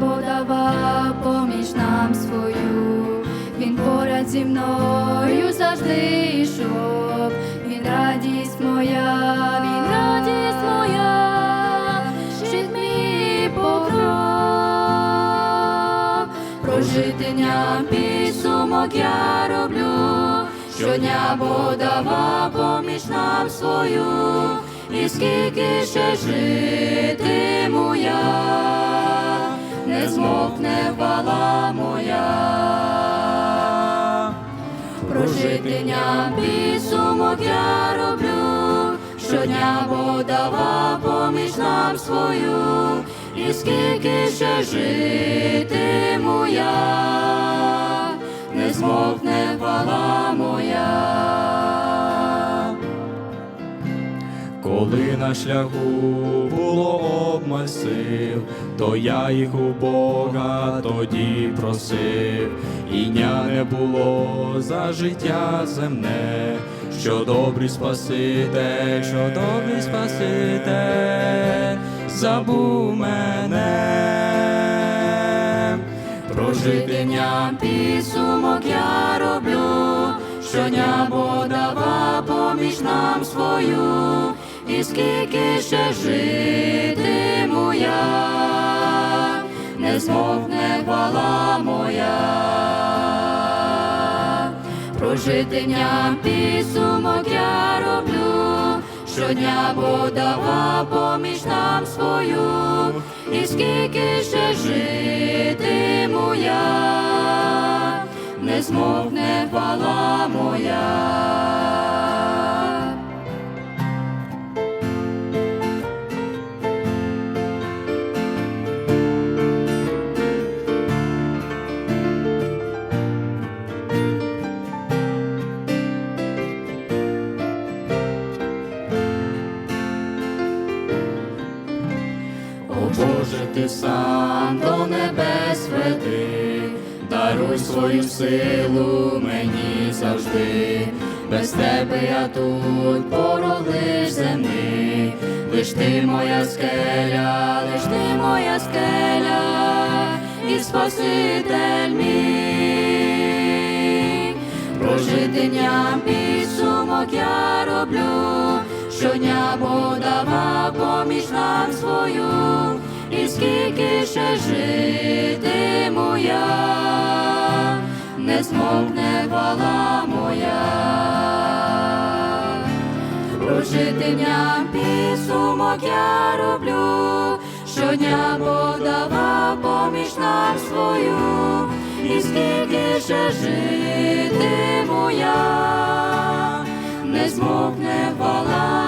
небо давав поміч нам свою, він поряд зі мною завжди йшов, він радість моя, він радість моя, щит мій покров, прожитення підсумок я роблю, щодня Бо давав поміч нам свою, і скільки ще житиму я не змовкне хвала моя прожитиням підсумок я роблю, щодня Бог давав поміж нам свою, і скільки ще житиму я, не змовкне хвала моя. Коли на шляху було обмаль сил, то я їх у Бога тоді просив, і дня не було за життя земне, що добрий Спаситель, що добрий Спаситель забув мене. Прожитиням підсумок я роблю, щодня Бог давав поміж нам свою, і скільки ще житиму я, не змовкне хвала моя. Прожитиням підсумок я роблю, щодня Бог давав поміж нам свою, і скільки ще житиму я, не змовкне хвала моя. Боже, ти сам до небес веди, даруй свою силу мені завжди, без тебе я тут порог лиш земний, лиш ти моя скеля, лиш ти моя скеля, і Спаситель мій, прожитиням підсумок я роблю, щодня Бог давав поміж нам свою, скільки ще житиму я, не змовкне хвала моя. Прожитиням підсумок я роблю, щодня Бог давав поміж нам свою, і скільки ще житиму я, не змовкне хвала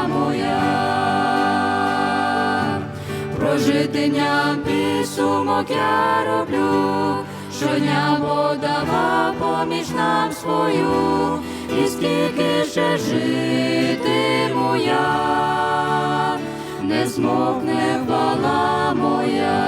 Прожитиням підсумок я роблю, щодня подава поміж нам свою, і скільки ще житиму я, не змокне хвала моя.